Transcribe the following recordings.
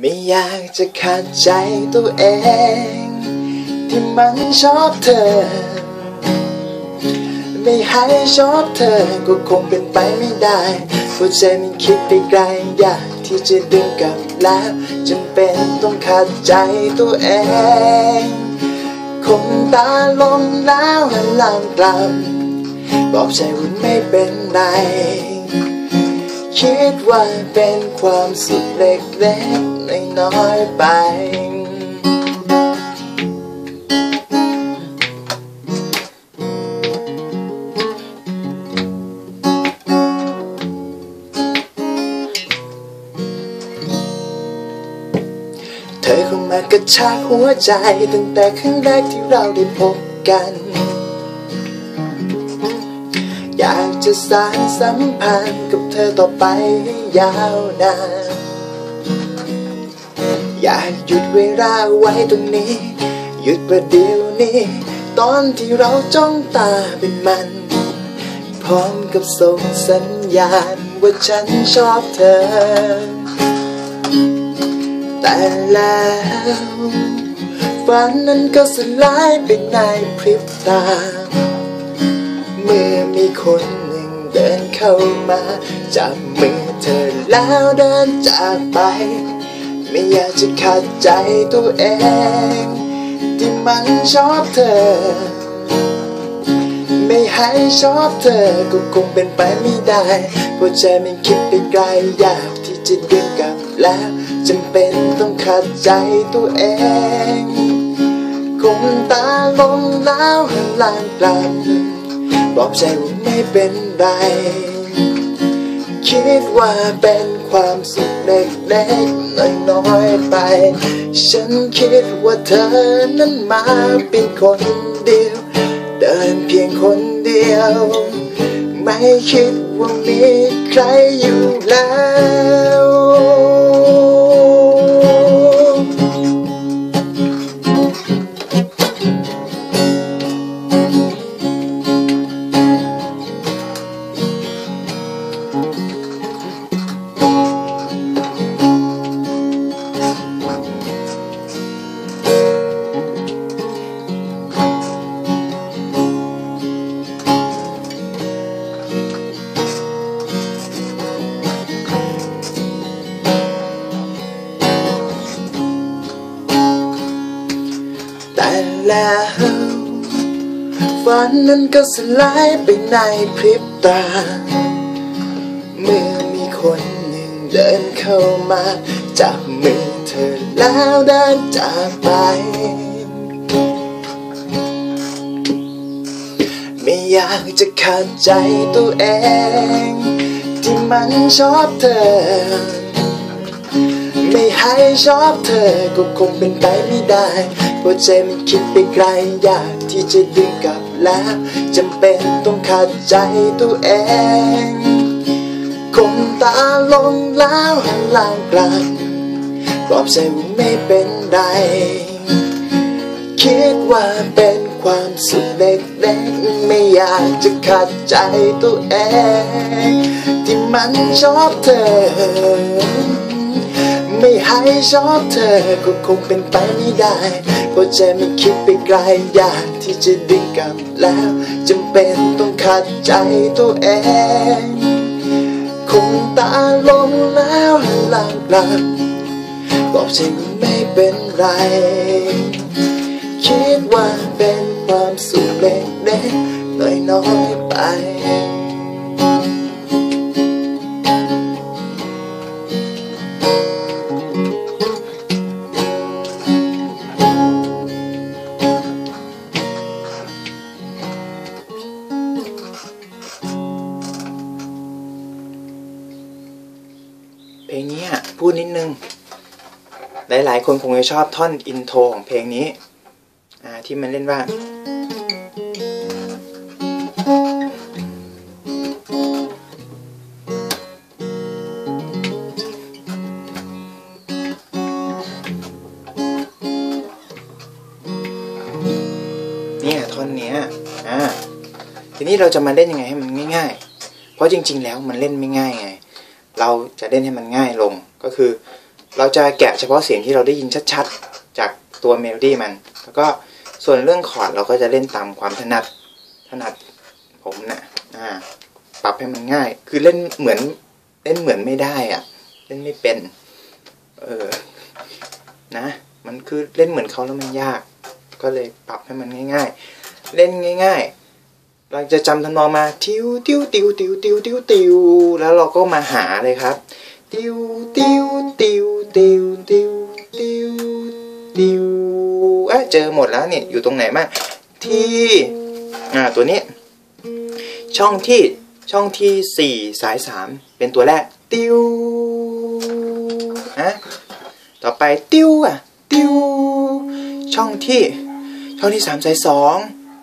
ไม่อยากจะขัดใจตัวเอง ที่มันชอบเธอ ไม่ให้ชอบเธอก็คงเป็นไปไม่ได้หัวใจมันคิดไปไกลอยากที่จะดึงกลับแล้วจำเป็นต้องขัดใจตัวเองคงตาลงแล้วหันหลังกลับบอกใจว่าไม่เป็นไร คิดว่าเป็นความสุขเล็กๆน้อยๆไป เธอเข้ามากระชากหัวใจตั้งแต่ครั้งแรกที่เราได้พบกัน อยากจะสานสัมพันธ์กับเธอต่อไปให้ยาวนาน อยากหยุดเวลาไว้ตรงนี้ หยุดประเดี๋ยวนี้ ตอนที่เราจ้องตาเป็นมัน พร้อมกับส่งสัญญาณว่าฉันชอบเธอ แต่แล้วฝันนั้นก็สลายไปในพริบตา มื่อมีคนหนึ่งเดินเข้ามาจับมือเธอแล้วเดินจากไป ไม่อยากจะขัดใจตัวเอง ที่มันชอบเธอ ไม่ให้ชอบเธอก็คงเป็นไปไม่ได้หัวใจมันคิดไปไกลอยากที่จะดึงกลับแล้วจำเป็นต้องขัดใจตัวเองคงตาลงแล้วหันหลังกลับ บอกใจว่าไม่เป็นไร คิดว่าเป็นความสุขเล็กๆน้อยๆไป ฉันคิดว่าเธอนั้นมาเป็นคนเดียว เดินเพียงคนเดียว ไม่คิดว่ามีใครอยู่แล้ว แล้ว ฝันนั้นก็สลายไปในพริบตา เมื่อมีคนหนึ่งเดินเข้ามา จับมือเธอแล้วเดินจากไป ไม่อยากจะขัดใจตัวเอง ที่มันชอบเธอไม่ให้ชอบเธอก็คงเป็นไปไม่ได้ หัวใจมันคิดไปไกลอยากที่จะดึงกลับแล้วจำเป็นต้องขัดใจตัวเองคงตาลงแล้วหันหลังกลับปลอบใจว่าไม่เป็นไร คิดว่าเป็นความสุขเล็กๆไม่อยากจะขัดใจตัวเอง ที่มันชอบเธอ ให้ชอบเธอก็คงเป็นไปไม่ได้เพราะใจมันคิดไปไกลอยากที่จะดึงกลับแล้วจำเป็นต้องขัดใจตัวเองคงตาลงแล้วหลังกลับบอกใจว่าไม่เป็นไรคิดว่าเป็นความสุขเล็กๆน้อยๆไป ลายคนคงจะชอบท่อนอินโทรของเพลงนี้ที่มันเล่นว่าเนี่ยท่อนเนี้ยอ่าทีนี้เราจะมาเล่นยังไงให้มันง่าย ๆ เพราะจริง ๆ แล้วมันเล่นไม่ง่ายไง เราจะเล่นให้มันง่ายลงก็คือ เราจะแกะเฉพาะเสียงที่เราได้ยินชัดๆ จากตัวเมโลดี้มัน แล้วก็ส่วนเรื่องคอร์ดเราก็จะเล่นตามความถนัดถนัดผมนะอ่าปรับให้มันง่าย คือเล่นเหมือนเล่นเหมือนไม่ได้อะเล่นไม่เป็น เออ นะ มันคือเล่นเหมือนเขาแล้วมันยาก ก็เลยปรับให้มันง่าย ๆ เล่นง่าย ๆ เราจะจำทำนองมาติวติวติวติวติวติวติวแล้วเราก็มาหาเลยครับ ติวติวติว ติวติวติวติวอะเจอหมดแล้วเนี่ยอยู่ตรงไหนบ้างที่อ่าตัวนี้ ช่องที่ช่องที่สี่สายสามเป็นตัวแรก ติวอะต่อไปติวอะติวช่องที่ ช่องที่สามสายสอง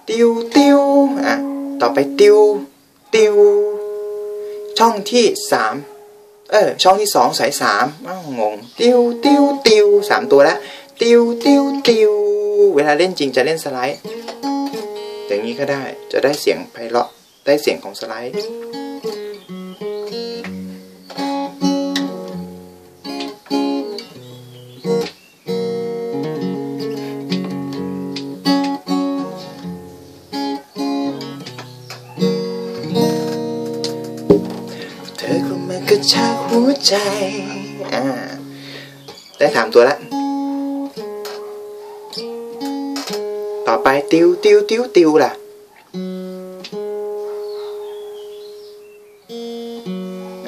ติวติวอะต่อไปติวติวช่องที่สาม เออช่องที่สองสายสามอ้าวงง ติวติวติวสามตัวแล้วติวติวติวเวลาเล่นจริงจะเล่นสไลด์ อย่างนี้ก็ได้จะได้เสียงไพเราะได้เสียงของสไลด์ ใจอ่าได้ถามตัวละต่อไปติวติวติวติวล่ะ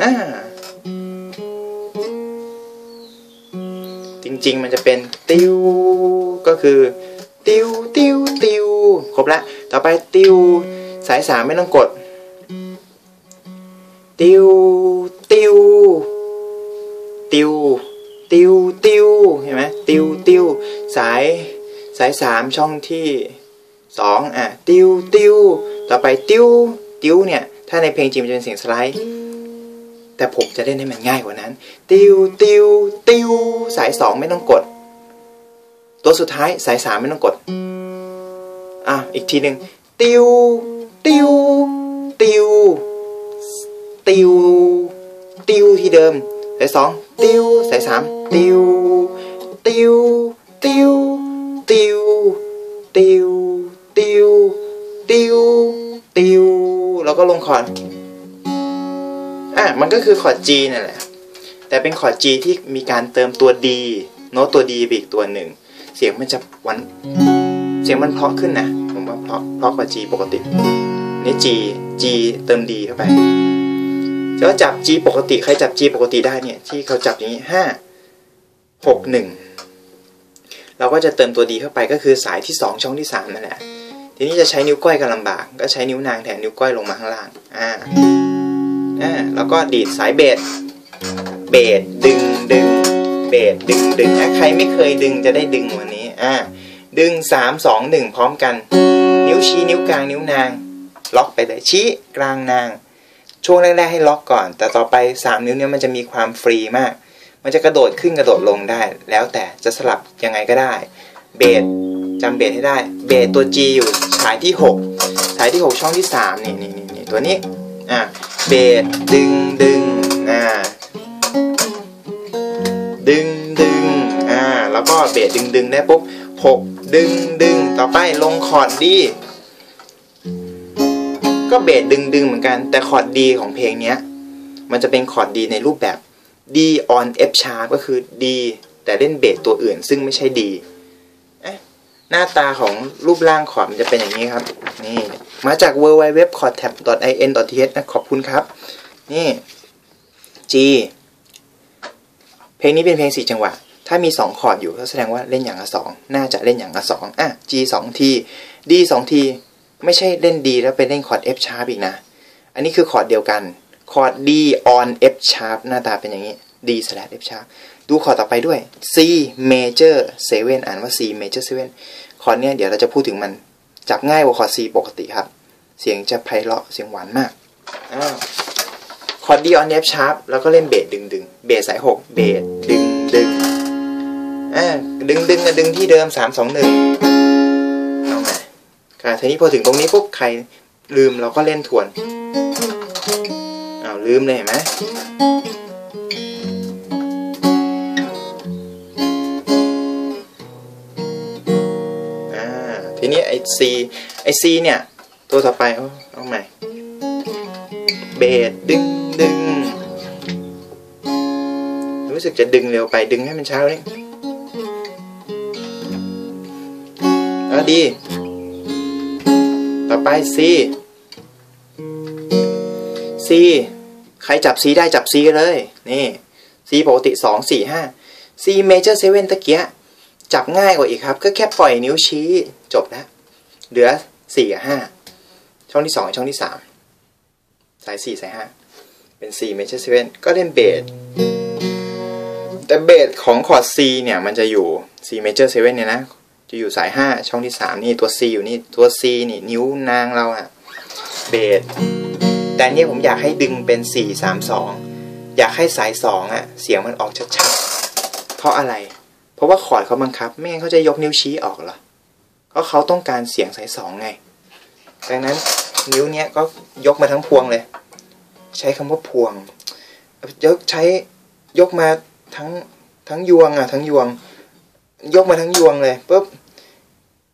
อ่าจริง ๆ มันจะเป็นติวก็คือ ติวติวติวครบละ ต่อไปติวสายสามไม่ต้องกด ติวติว ติว ติวติวเห็นไหมติวติวสายสายสามช่องที่สองอะติวติวต่อไปติวติวเนี่ยถ้าในเพลงจริงมันจะเป็นเสียงสไลด์ แต่ผมจะเล่นให้มันง่ายกว่านั้น ติวติวติวสายสองไม่ต้องกด ตัวสุดท้ายสายสามไม่ต้องกดอะอีกทีหนึ่งติวติวติวติวติวที่เดิม สายสองติวสายสามติวติวติวติวติวติวติวติวแล้วก็ลงคอร์ดอะมันก็คือคอร์ด G นั่นแหละ แต่เป็นคอร์ด G ที่มีการเติมตัว D โน้ตตัว D ไปอีกตัวหนึ่ง เสียงมันจะวัน เสียงมันเพาะขึ้นนะ ผมว่าเพราะเพราะกว่า G ปกติ นี่ G G เติม D เข้าไป แล้วจับ G ปกติ ใครจับ G ปกติได้เนี่ย ที่เขาจับอย่างนี้ห้าหกหนึ่งเราก็จะเติมตัว D เข้าไปก็คือสายที่ 2 ช่องที่ 3 นั่นแหละ ทีนี้จะใช้นิ้วก้อยกันลำบาก ก็ใช้นิ้วนางแทนนิ้วก้อยลงมาข้างล่าง อ่า อ่า แล้วก็ดีดสายเบส เบสดึงดึง เบสดึงดึงอะใครไม่เคยดึงจะได้ดึงวันนี้ อ่า ดึง 3 2 1 พร้อมกัน นิ้วชี้นิ้วกลางนิ้วนาง ล็อกไปเลยชี้กลางนาง ช่วงแรกๆให้ล็อกก่อน แต่ต่อไป 3 นิ้วเนี้ยมันจะมีความฟรีมาก มันจะกระโดดขึ้นกระโดดลงได้ แล้วแต่จะสลับยังไงก็ได้ เบสจำเบสให้ได้ เบสตัว G อยู่สายที่ 6 สายที่ 6 ช่องที่ 3 นี่นี่นี่นี่ตัวนี้ อะเบสดึงดึงอ่าดึงดึงอ่าแล้วก็เบสดึงดึงได้ปุ๊บหกดึงดึงต่อไปลงคอร์ดดี ก็เบสดึงดึงเหมือนกัน แต่คอร์ดดีของเพลงเนี้ย มันจะเป็นคอร์ดดีในรูปแบบ D on F sharp ก็คือ D แต่เล่นเบสตัวอื่นซึ่งไม่ใช่ D หน้าตาของรูปร่างคอร์ดมันจะเป็นอย่างนี้ครับ นี่ มาจาก w w w c h o r d t a b in th นะขอบคุณครับ นี่ G เพลงนี้เป็นเพลงสี่จังหวะ ถ้ามี 2 คอร์ดอยู่ก็แสดงว่าเล่นอย่างละสอง น่าจะเล่นอย่างละสองอะ G 2ที D 2ที ไม่ใช่เล่น D แล้วไปเล่นคอร์ด F sharp อีกนะ อันนี้คือคอร์ดเดียวกันคอร์ด D on F sharp หน้าตาเป็นอย่างนี้ D slash F sharp ดูคอร์ดต่อไปด้วย C major 7 อ่านว่า C major 7 คอร์ดเนี้ยเดี๋ยวเราจะพูดถึงมัน จับง่ายกว่าคอร์ด C ปกติครับ เสียงจะไพเราะเสียงหวานมากอคอร์ด D on F sharp แล้วก็เล่นเบสดึงดึงเบสสาย 6 เบสดึงดึงอ่าดึงดึงดึงที่เดิม 3 2 1เอาใหม่ ค่ะทีนี้พอถึงตรงนี้ปุ๊บใครลืมเราก็เล่นทวนอ้าวลืมเลยเห็นไหมทีนี้ไอซีไอซีเนี่ย ตัวต่อไปเอาใหม่เบสดึงดึงรู้สึกจะดึงเร็วไปดึงให้มันช้าเลยอะดี ต่อไป C C ใครจับ C ได้จับ C เลย นี่ C ปกติ 2 4 5 C major 7ตะเกียจับง่ายกว่าอีกครับ ก็แค่ปล่อยนิ้วชี้จบแล้ว เหลือ 4 กับ 5 ช่องที่ 2 ช่องที่ 3 สาย 4 สาย 5 เป็น C major 7ก็เล่นเบสแต่เบสของคอร์ด C เนี่ย มันจะอยู่ C major 7เนี่ยนะ จะอยู่สาย5ช่องที่3นี่ตัว C อยู่นี่ตัว C นี่นิ้วนางเราอะเบสแต่เนี่ยผมอยากให้ดึงเป็น 4 3 2 อยากให้สาย2อะเสียงมันออกชัดๆ เพราะอะไร เพราะว่าคอร์ดเขาบังคับ ไม่งั้นเขาจะยกนิ้วชี้ออกเหรอก็เขาต้องการเสียงสาย2ไง ดังนั้นนิ้วเนี้ยก็ยกมาทั้งพวงเลย ใช้คำว่าพวงยกใช้ยกมาทั้งทั้งยวงอะทั้งยวง ยกมาทั้งยวงเลยปุ๊บ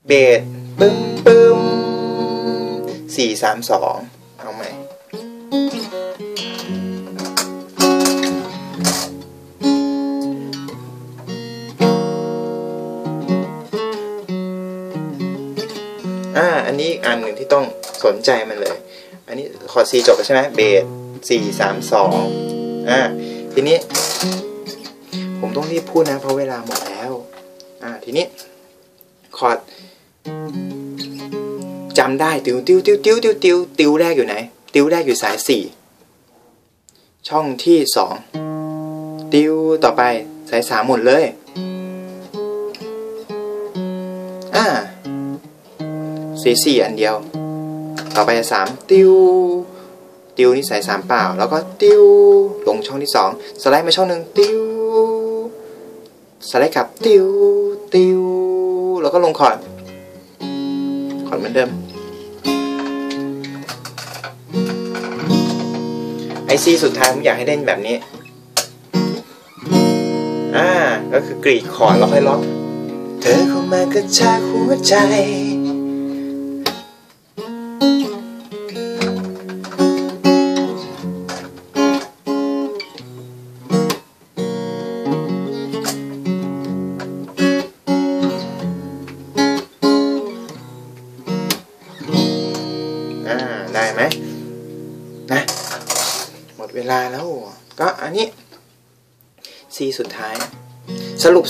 เบสปึ้มปึ้มสี่สามสองเอาไหมอ่าอันนี้อีกอันหนึ่งที่ต้องสนใจมันเลย อันนี้คอร์ด C จบแล้วใช่ไหมเบสสี่สามสองอ่าทีนี้ ผมต้องรีบพูดนะเพราะเวลาหมดแล้ว อ่าทีนี้คอร์ด จำได้ติวติวติวติวติวติวติวแรกอยู่ไหน ติวแรกอยู่สายสี่ช่องที่สองติวต่อไปสายสามหมดเลยอ่าสีสี่อันเดียว ต่อไปสามติวติวนี่สายสามเปล่า แล้วก็ติวลงช่องที่สองสไลด์มาช่องหนึ่งติวสไลด์กลับติวติวแล้วก็ลงคอร์ด ขอดเหมือนเดิมไอซีสุดท้ายผมอยากให้เล่นแบบนี้ อ่า ก็คือกรีดขอร์ดแล้วค่อยล็อก เธอเข้ามากระชากหัวใจ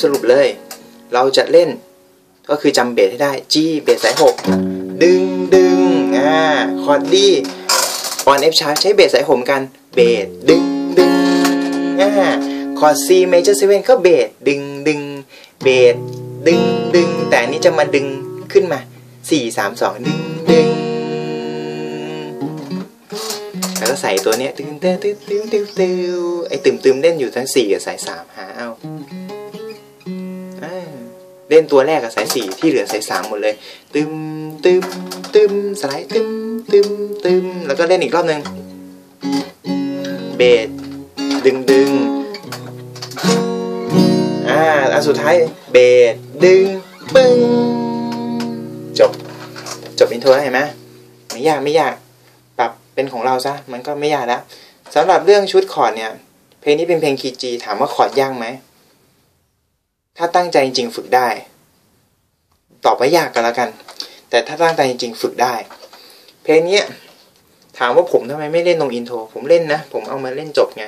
สรุปเลย เราจะเล่นก็คือจำเบสให้ได้ G เบสสาย6ดึงดึงอ่าคอร์ดดี้ออน F sharp ใช้เบสสายผมกันเบสดึงดึงอ่าคอร์ด C major 7ก็เบสดึงดึงเบสดึงดึงแต่นี้จะมาดึงขึ้นมา 4 3 2 ดึงดึงแล้วก็ใส่ตัวเนี้ยตึ้งตึงตึ้งตึ้งตึ้งตึ้งไอ้ตึมตึมเล่นอยู่ทั้งสี่กับสายสามหาเอา เล่นตัวแรกกับสายสี่ที่เหลือสายสามหมดเลย ตึมตึมตึมสไลด์ตึมตึมตึมแล้วก็เล่นอีกรอบหนึ่งเบสดึงดึงอ่าอันสุดท้ายเบสดึงปึ้งจบ จบอินโทรแล้วเห็นไหมไม่ยากไม่ยากปรับเป็นของเราซะมันก็ไม่ยากแล้วสำหรับเรื่องชุดคอร์ดเนี่ย เพลงนี้เป็นเพลงคีย์จีถามว่าคอร์ดยากไหม ถ้าตั้งใจจริง ๆ ฝึกได้ ตอบว่ยากกันแล้วกัน แต่ถ้าตั้งใจจริง ๆ ฝึกได้ เพลงนี้ถามว่าผมทำไมไม่เล่นลงอินโทร ผมเล่นนะ ผมเอามาเล่นจบไง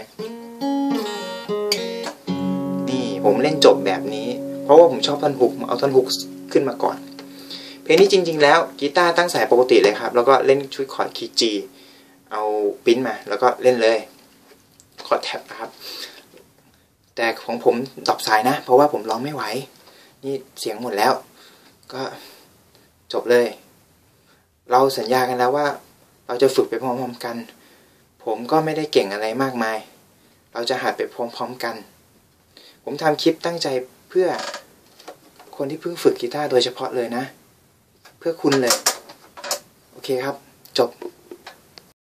นี่ผมเล่นจบแบบนี้ เพราะว่าผมชอบท่อนฮุกเอาท่อนฮุกขึ้นมาก่อน เพลงนี้จริง ๆ แล้วกีตาร์ตั้งสายปกติเลยครับ แล้วก็เล่นชุดคอร์ดคีย์จีเอาปิ้นมา แล้วก็เล่นเลยคอร์ดแท็บครับ แต่ของผมดรอปสายนะ เพราะว่าผมร้องไม่ไหว นี่เสียงหมดแล้ว ก็จบเลย เราสัญญากันแล้วว่า เราจะฝึกไปพร้อมๆกัน ผมก็ไม่ได้เก่งอะไรมากมาย เราจะหัดไปพร้อมๆกัน ผมทำคลิปตั้งใจเพื่อคนที่เพิ่งฝึกกีตาร์โดยเฉพาะเลยนะ เพื่อคุณเลย โอเคครับ จบ